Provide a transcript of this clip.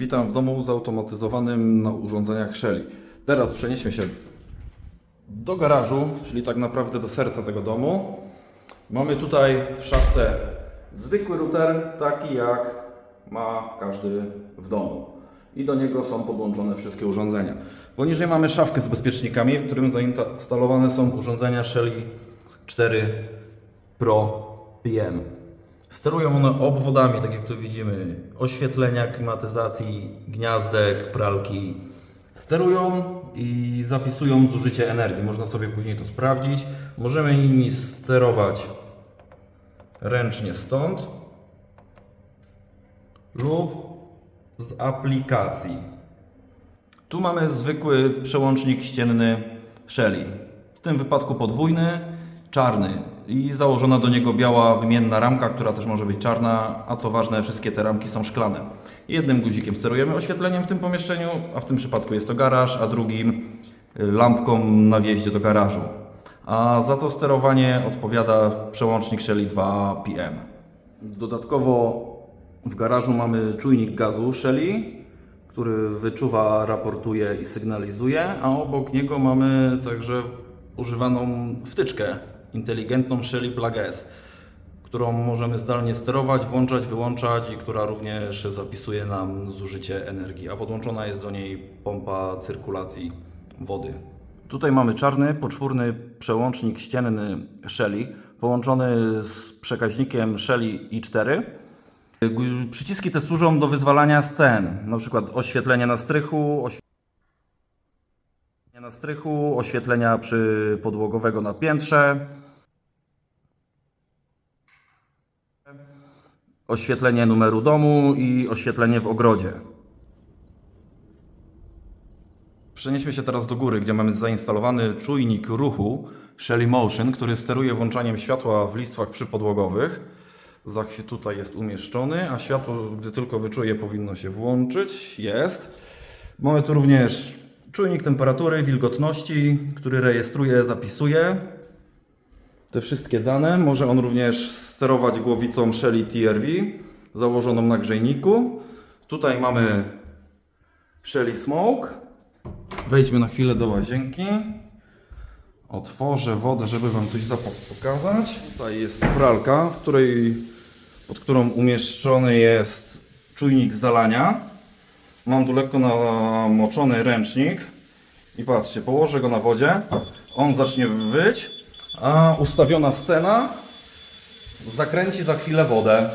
Witam w domu zautomatyzowanym na urządzeniach Shelly. Teraz przenieśmy się do garażu, czyli tak naprawdę do serca tego domu. Mamy tutaj w szafce zwykły router, taki jak ma każdy w domu. I do niego są podłączone wszystkie urządzenia. Poniżej mamy szafkę z bezpiecznikami, w którym zainstalowane są urządzenia Shelly 4 Pro PM. Sterują one obwodami, tak jak tu widzimy, oświetlenia, klimatyzacji, gniazdek, pralki. Sterują i zapisują zużycie energii. Można sobie później to sprawdzić. Możemy nimi sterować ręcznie stąd lub z aplikacji. Tu mamy zwykły przełącznik ścienny Shelly. W tym wypadku podwójny, czarny i założona do niego biała wymienna ramka, która też może być czarna, a co ważne, wszystkie te ramki są szklane. Jednym guzikiem sterujemy oświetleniem w tym pomieszczeniu, a w tym przypadku jest to garaż, a drugim y, lampką na wjeździe do garażu. A za to sterowanie odpowiada przełącznik Shelly 2 PM. Dodatkowo w garażu mamy czujnik gazu Shelly, który wyczuwa, raportuje i sygnalizuje, a obok niego mamy także używaną wtyczkę inteligentną Shelly Plug S, którą możemy zdalnie sterować, włączać, wyłączać i która również zapisuje nam zużycie energii, a podłączona jest do niej pompa cyrkulacji wody. Tutaj mamy czarny, poczwórny przełącznik ścienny Shelly, połączony z przekaźnikiem Shelly i4. G- Przyciski te służą do wyzwalania scen, na przykład oświetlenia na strychu, oświetlenia na strychu, oświetlenia przy podłogowego na piętrze, oświetlenie numeru domu i oświetlenie w ogrodzie. Przenieśmy się teraz do góry, gdzie mamy zainstalowany czujnik ruchu Shelly Motion, który steruje włączaniem światła w listwach przypodłogowych. Zachwie tutaj jest umieszczony, a światło, gdy tylko wyczuje, powinno się włączyć. Jest. Mamy tu również czujnik temperatury, wilgotności, który rejestruje, zapisuje te wszystkie dane. Może on również sterować głowicą Shelly TRV założoną na grzejniku. Tutaj mamy Shelly Smoke. Wejdźmy na chwilę do łazienki. Otworzę wodę, żeby Wam coś pokazać. Tutaj jest pralka, w której, pod którą umieszczony jest czujnik zalania. Mam tu lekko namoczony ręcznik. I patrzcie, położę go na wodzie. On zacznie wyć, a ustawiona scena zakręci za chwilę wodę.